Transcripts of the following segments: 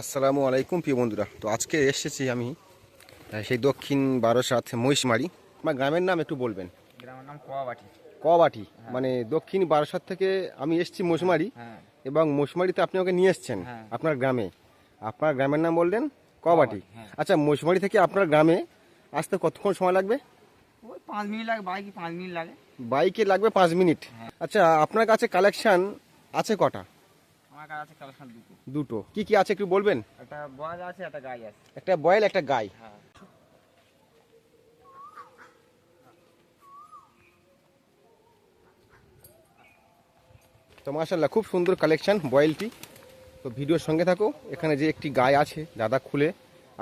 আসসালামু আলাইকুম প্রিয় বন্ধুরা। তো আজকে এসেছি আমি সেই দক্ষিণ বারোসাত মহিষমারি আমার গ্রামের নাম একটু বলবেন। গ্রামের নাম কোয়াবাটি। কবাটি মানে দক্ষিণ বারোসাত থেকে আমি এসেছি মহিষমারি হ্যাঁ। এবং মহিষমারিতে আপনি ওকে নিয়ে এসছেন হ্যাঁ। আপনার গ্রামে। আপনার গ্রামের নাম বললেন কবাটি হ্যাঁ। আচ্ছা মহিষমারি থেকে আপনার গ্রামে আসতে কতক্ষণ সময় লাগবে? ওই পাঁচ মিনিট লাগে বাইকে পাঁচ মিনিট লাগে। বাইকে লাগবে পাঁচ মিনিট। হ্যাঁ। আচ্ছা আপনার কাছে কালেকশান আছে কটা? আমার কাছে আছে কালেকশন দুটো। দুটো। কি কি আছে একটু বলবেন? একটা আছে একটা গাই আছে। একটা বয়েল একটা গাই। হ্যাঁ। তো মাশাল্লাহ খুব সুন্দর কালেকশন বয়েলটি। তো ভিডিওর সঙ্গে থাকো এখানে যে একটি গায়ে আছে দাদা খুলে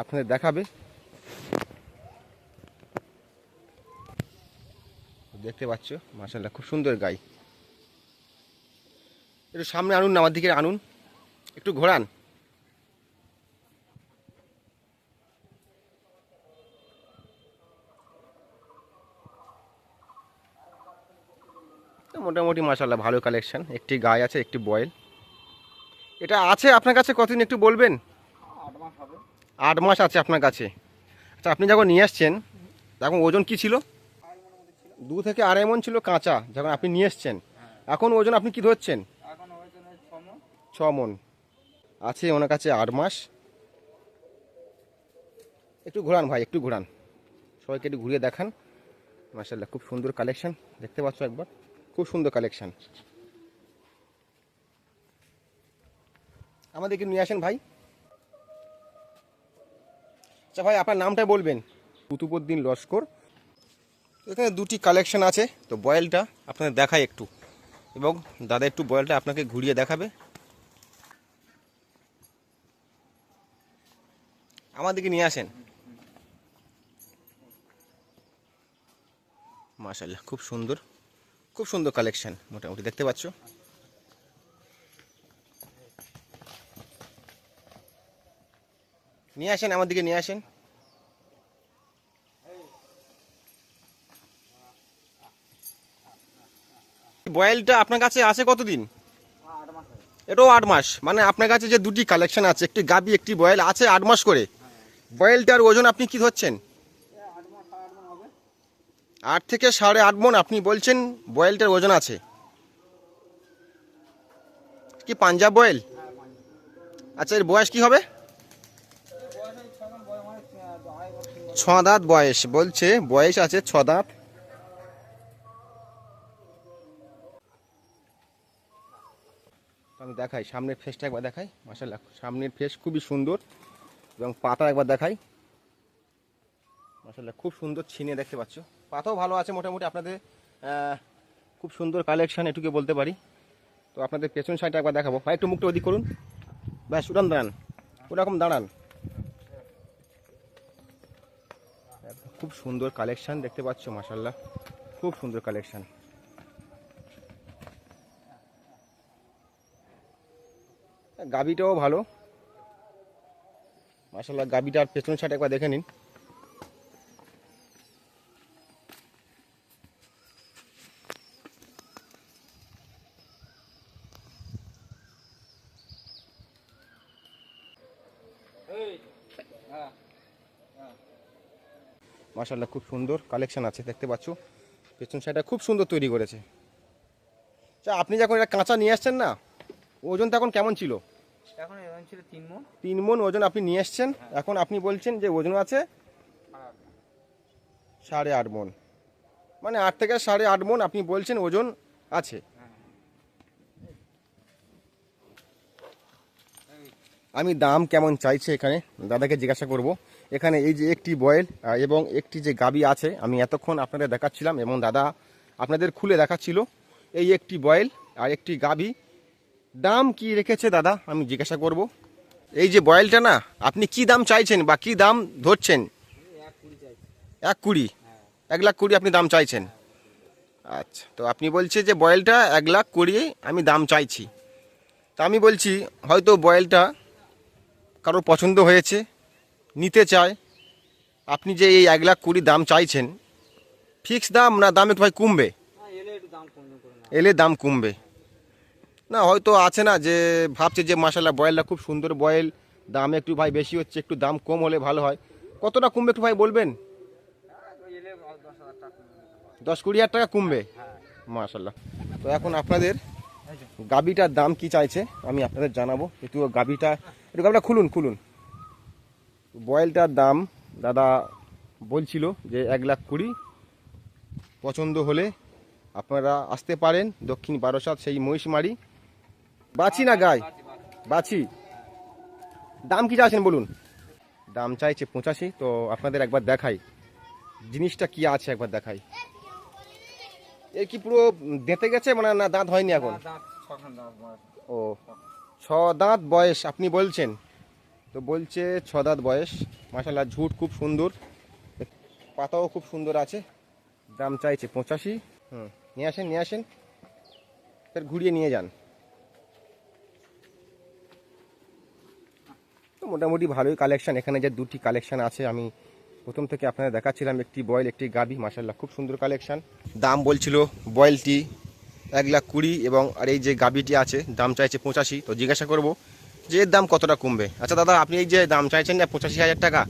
আপনাদের দেখাবে। দেখতে পাচ্ছ মাশাল্লাহ খুব সুন্দর গাই। একটু সামনে আনুন আমার দিকে আনুন। একটু ঘোরান। তো মোটামুটি মাশাল্লাহ ভালো কালেকশন একটি গায়ে আছে একটি বয়েল এটা আছে আপনার কাছে? কতদিন একটু বলবেন? আট মাস আছে আপনার কাছে। আচ্ছা আপনি যখন নিয়ে আসছেন তখন ওজন কি ছিল? দু থেকে আড়াই মন ছিল কাঁচা যখন আপনি নিয়ে এসছেন। এখন ওজন আপনি কি ধরছেন? মন আছে ওনার কাছে আট মাস। একটু ঘোরান ভাই, একটু ঘোরান। সবাইকে একটু ঘুরিয়ে দেখান। মাসাল্লাহ খুব সুন্দর কালেকশান দেখতে পাচ্ছ একবার? খুব সুন্দর কালেকশন আমাদেরকে নিয়ে আসেন ভাই। আচ্ছা ভাই, আপনার নামটা বলবেন? কুতুবুদ্দিন লস্কর। এখানে দুটি কালেকশন আছে, তো বয়েলটা আপনাদের দেখায় একটু। এবং দাদা একটু বয়েলটা আপনাকে ঘুরিয়ে দেখাবে। আমাদেরকে নিয়ে আসেন। মাশাল্লাহ খুব সুন্দর। খুব সুন্দর কালেকশন মোটামুটি। দেখতে পাচ্ছ? নিয়ে আসেন আমার দিকে নিয়ে আসেন। বয়েলটা আপনার কাছে আছে কতদিন? এটাও আট মাস। মানে আপনার কাছে যে দুটি কালেকশন আছে, একটি গাবি, একটি বয়েল, আছে আট মাস করে। বয়েলটার ওজন আপনি কি ধরছেন? আট থেকে সাড়ে আট মন, আপনি বলছেন বয়েলটার ওজন আছে। কি পাঞ্জাব বয়েল? আচ্ছা এর বয়স কি হবে? ছ দাঁত বয়স, বলছে বয়স আছে ছ দাঁত আমি দেখাই, সামনের ফেসটা একবার দেখাই মাসাল্লাহ সামনের ফেস খুবই সুন্দর। এবং পাতা একবার দেখাই। মাসাল্লাহ খুব সুন্দর ছিনে দেখতে পাচ্ছ। পাতাও ভালো আছে মোটামুটি আপনাদের খুব সুন্দর কালেকশান এটুকু বলতে পারি। তো আপনাদের পেছন সাইডটা একবার দেখাবো। ভাই, একটু মুখটা ওদিক করুন। ব্যাস উড়ান দাঁড়ান। ওরকম দাঁড়ান। খুব সুন্দর কালেকশান দেখতে পাচ্ছ মাসাল্লাহ খুব সুন্দর কালেকশান গাবিটাও ভালো। মাসাল্লাহ গাবিটার পেছন সাইড একবার দেখে নিন। মাসাল্লাহ খুব সুন্দর কালেকশন আছে, দেখতে পাচ্ছ। পেছন সাইডটা খুব সুন্দর তৈরি করেছে। আচ্ছা আপনি যখন এটা কাঁচা নিয়ে আসছেন না, ওজন তখন কেমন ছিল? এখন এরকম ছিল তিন মন। তিন মন ওজন আপনি নিয়ে এসছেন। এখন আপনি বলছেন যে ওজন আছে সাড়ে আট মণ। মন। মানে আট থেকে সাড়ে আট মন আপনি বলছেন ওজন আছে। আমি দাম কেমন চাইছে এখানে? দাদাকে জিজ্ঞাসা করব। এখানে এই যে একটি বয়েল এবং একটি যে গাবি আছে আমি এতক্ষণ আপনাদের দেখাচ্ছিলাম এবং দাদা আপনাদের খুলে দেখাচ্ছিল। এই একটি বয়েল আর একটি গাবি দাম কি রেখেছে দাদা? আমি জিজ্ঞাসা করব। এই যে বয়েলটা না আপনি কি দাম চাইছেন বা কি দাম ধরছেন? এক কুড়ি এক লাখ কুড়ি আপনি দাম চাইছেন। আচ্ছা তো আপনি বলছে যে বয়েলটা এক লাখ কুড়ি আমি দাম চাইছি। তা আমি বলছি হয়তো বয়েলটা কারোর পছন্দ হয়েছে নিতে চায়। আপনি যে এই এক লাখ কুড়ি দাম চাইছেন ফিক্স দাম না দাম একটু ভাই কমবে? করে এলে দাম কমবে। না, হয়তো আছে না, যে ভাবছে যে মাসাল্লাহ বয়েলটা খুব সুন্দর বয়েল, দাম একটু ভাই বেশি হচ্ছে, একটু দাম কম হলে ভালো হয়। কতটা কমবে একটু ভাই বলবেন? দশ কুড়ি হাজার টাকা কমবে? মাশাল্লাহ তো এখন আপনাদের গাবিটার দাম কি চাইছে, আমি আপনাদের জানাব। একটু গাবিটা একটু গাবিটা খুলুন খুলুন। বয়েলটার দাম, দাদা বলছিল যে এক লাখ কুড়ি। পছন্দ হলে আপনারা আসতে পারেন দক্ষিণ বারোসাত সেই মহিষমারি। বাছি না গাই। বাছি দাম কি চাইছেন বলুন? দাম চাইছে পঁচাশি তো আপনাদের একবার দেখাই। জিনিসটা কি আছে একবার দেখাই। এর কি পুরো দেঁতে গেছে মানে না দাঁত হয়নি এখন। ও ছ দাঁত বয়স আপনি বলছেন। তো বলছে ছ দাঁত বয়স। মাসাল্লাহ ঝুট খুব সুন্দর। পাতাও খুব সুন্দর আছে। দাম চাইছে পঁচাশি। হুম নিয়ে আসেন নিয়ে আসেন। ফের ঘুরিয়ে নিয়ে যান। মোটামুটি ভালোই কালেকশান এখানে যে দুটি কালেকশান আছে আমি প্রথম থেকে আপনাদের দেখাচ্ছিলাম একটি বয়েল একটি গাবি মাসাল্লাহ খুব সুন্দর কালেকশান দাম বলছিল বয়েলটি এক লাখ কুড়ি এবং আর এই যে গাবিটি আছে দাম চাইছে পঁচাশি। তো জিজ্ঞাসা করব যে এর দাম কতটা কমবে? আচ্ছা দাদা আপনি এই যে দাম চাইছেন না পঁচাশি হাজার টাকা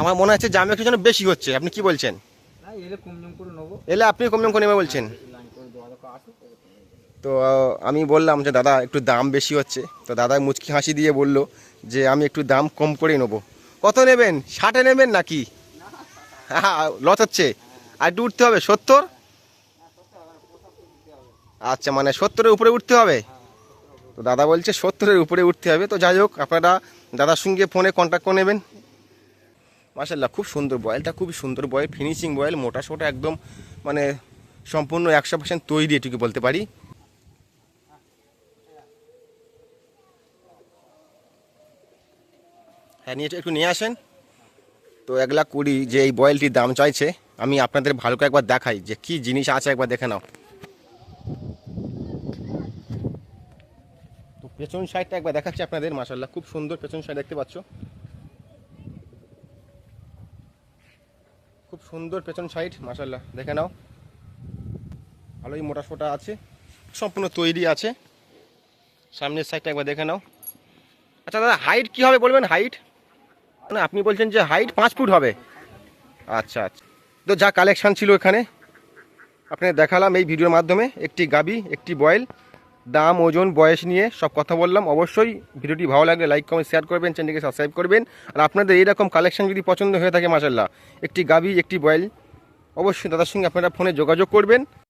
আমার মনে হচ্ছে দাম একটু যেন বেশি হচ্ছে। আপনি কি বলছেন? এলে আপনি কম দাম করে নেবে বলছেন। তো আমি বললাম যে দাদা একটু দাম বেশি হচ্ছে। তো দাদা মুচকি হাসি দিয়ে বলল যে আমি একটু দাম কম করে নেব। কত নেবেন? ষাটে নেবেন নাকি? হ্যাঁ লস হচ্ছে আর একটু উঠতে হবে, সত্তর? আচ্ছা মানে সত্তরের উপরে উঠতে হবে? তো দাদা বলছে সত্তরের উপরে উঠতে হবে। তো যাই হোক, আপনারা দাদার সঙ্গে ফোনে কন্ট্যাক্ট করে নেবেন। মাসাল্লাহ খুব সুন্দর বয়েলটা খুব সুন্দর বয়েল। ফিনিশিং বয়েল মোটা সোটা একদম মানে সম্পূর্ণ একশো পার্সেন্ট তৈরি, এটুকু বলতে পারি। হ্যাঁ নিয়ে একটু নিয়ে আসেন। তো এক লাখ কুড়ি যে এই বয়েলটির দাম চাইছে, আমি আপনাদের ভালো করে একবার দেখাই যে কি জিনিস আছে, একবার দেখে নাও। তো পেছন সাইডটা একবার দেখাচ্ছি আপনাদের মাসাল্লাহ খুব সুন্দর পেছন সাইড দেখতে পাচ্ছ। খুব সুন্দর পেছন সাইড মাসাল্লাহ দেখে নাও। ভালোই মোটা সোটা আছে, সম্পূর্ণ তৈরি আছে। সামনের সাইডটা একবার দেখে নাও। আচ্ছা দাদা, হাইট কি হবে বলবেন? হাইট? না, আপনি বলছেন যে হাইট পাঁচ ফুট হবে। আচ্ছা আচ্ছা। তো যা কালেকশান ছিল এখানে আপনাকে দেখালাম এই ভিডিওর মাধ্যমে। একটি গাবি, একটি বয়েল, দাম, ওজন, বয়স নিয়ে সব কথা বললাম। অবশ্যই ভিডিওটি ভালো লাগলে লাইক কমেন্ট শেয়ার করবেন চ্যানেলকে সাবস্ক্রাইব করবেন। আর আপনাদের এইরকম কালেকশান যদি পছন্দ হয়ে থাকে মাসাল্লাহ একটি গাবি, একটি বয়েল, অবশ্যই দাদার সঙ্গে আপনারা ফোনে যোগাযোগ করবেন।